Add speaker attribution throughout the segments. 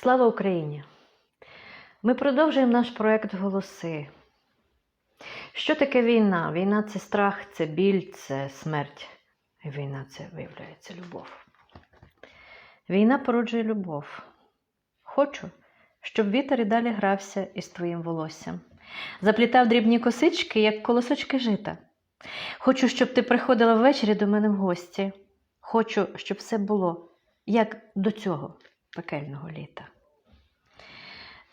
Speaker 1: Слава Україні! Ми продовжуємо наш проект Голоси. Що таке війна? Війна це страх, це біль, це смерть. І війна це виявляється любов. Війна породжує любов. Хочу, щоб вітер і далі грався із твоїм волоссям. Заплітав дрібні косички, як колосочки жита. Хочу, щоб ти приходила ввечері до мене в гості. Хочу, щоб все було як до цього пекельного літа.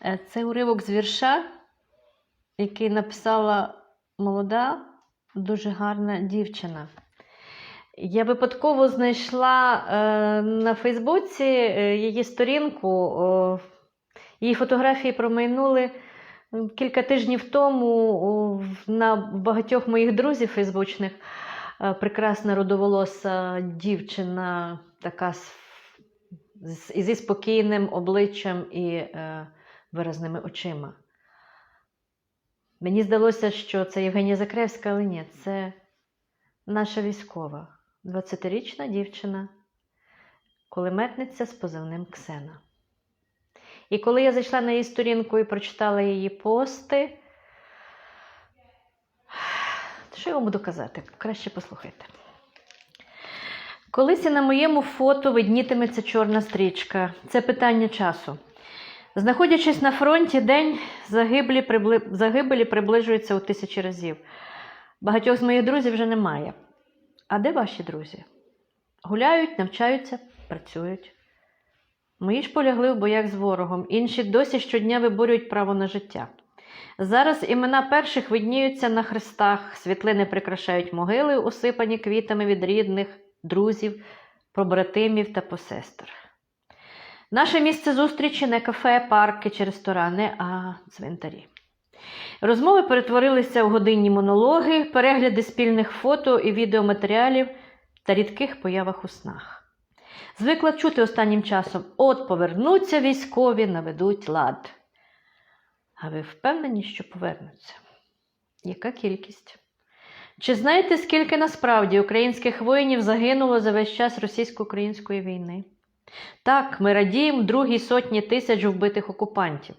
Speaker 1: Е, Це уривок з вірша, який написала молода, дуже гарна дівчина. Я випадково знайшла е, на Фейсбуці е, її сторінку. Її фотографії промайнули кілька тижнів тому на багатьох моїх друзів фейсбучних. Прекрасна родоволоса дівчина, така з, з, зі спокійним обличчям і е, виразними очима. Мені здалося, що це Євгенія Закревська, але ні, це наша військова, 20-річна дівчина, кулеметниця з позивним Ксена. І коли я зайшла на її сторінку і прочитала її пости, що я вам буду казати? Краще послухайте. Колись і на моєму фото виднітиметься чорна стрічка. Це питання часу. Знаходячись на фронті, день загиблі, прибли... загибелі приближується у тисячі разів. Багатьох з моїх друзів вже немає. А де ваші друзі? Гуляють, навчаються, працюють. Мої ж полягли в боях з ворогом, інші досі щодня виборюють право на життя. Зараз імена перших видніються на хрестах, світлини прикрашають могили, усипані квітами від рідних, друзів, побратимів та посестер. Наше місце зустрічі не кафе, парки чи ресторани, а цвинтарі. Розмови перетворилися в годинні монологи, перегляди спільних фото і відеоматеріалів та рідких появах у снах. Звикла чути останнім часом: от повернуться військові, наведуть лад. А ви впевнені, що повернуться? Яка кількість? Чи знаєте, скільки насправді українських воїнів загинуло за весь час російсько-української війни? Так, ми радіємо другій сотні тисяч вбитих окупантів.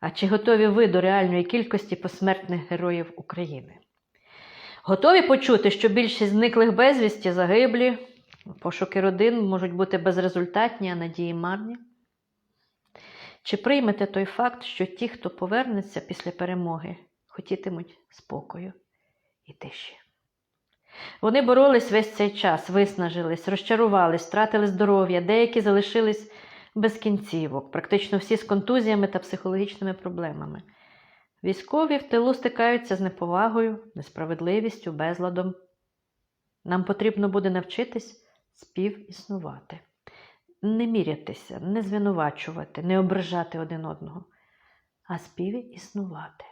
Speaker 1: А чи готові ви до реальної кількості посмертних героїв України? Готові почути, що більшість зниклих безвісті загиблі, пошуки родин можуть бути безрезультатні, а надії марні? Чи приймете той факт, що ті, хто повернеться після перемоги, хотітимуть спокою і тиші? Вони боролись весь цей час, виснажились, розчарувались, втратили здоров'я, деякі залишились без кінцівок, практично всі з контузіями та психологічними проблемами. Військові в тилу стикаються з неповагою, несправедливістю, безладом. Нам потрібно буде навчитись співіснувати, не мірятися, не звинувачувати, не ображати один одного, а співіснувати.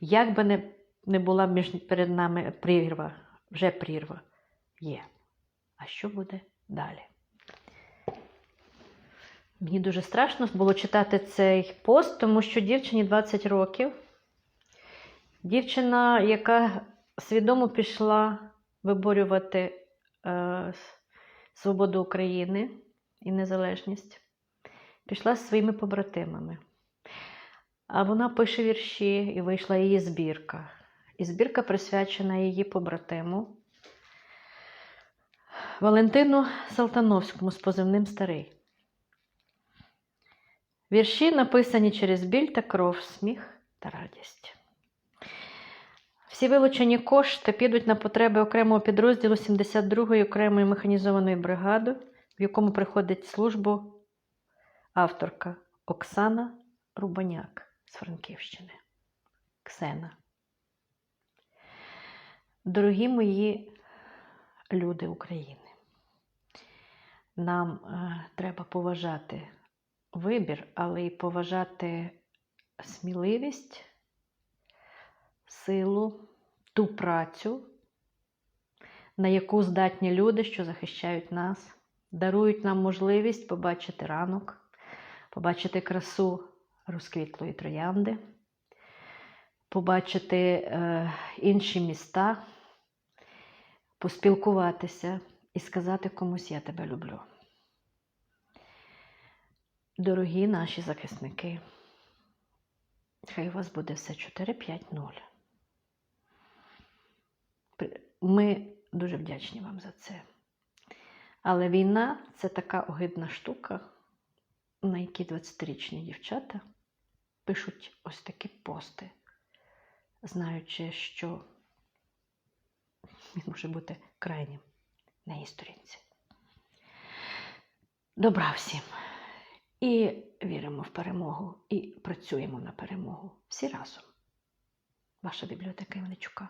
Speaker 1: Як би не, не була між перед нами прірва, вже прірва є. А що буде далі? Мені дуже страшно було читати цей пост, тому що дівчині 20 років. Дівчина, яка свідомо пішла виборювати е, свободу України і незалежність, пішла з своїми побратимами. А вона пише вірші, і вийшла її збірка. І збірка присвячена її побратиму Валентину Салтановському з позивним Старий. Вірші написані через біль та кров, сміх та радість. Всі вилучені кошти підуть на потреби окремого підрозділу 72-ї окремої механізованої бригади, в якому приходить службу авторка Оксана Рубаняк з Франківщини. Ксена. Дорогі мої люди України, нам е, треба поважати вибір, але й поважати сміливість, силу, ту працю, на яку здатні люди, що захищають нас, дарують нам можливість побачити ранок, побачити красу розквітлої троянди, побачити е, інші міста, поспілкуватися і сказати комусь я тебе люблю. Дорогі наші захисники, хай у вас буде все 4-5-0. Ми дуже вдячні вам за це. Але війна це така огидна штука, на якій 20-річні дівчата пишуть ось такі пости, знаючи, що він може бути крайнім на її сторінці. Добра всім! І віримо в перемогу, і працюємо на перемогу всі разом. Ваша бібліотека Іваничука.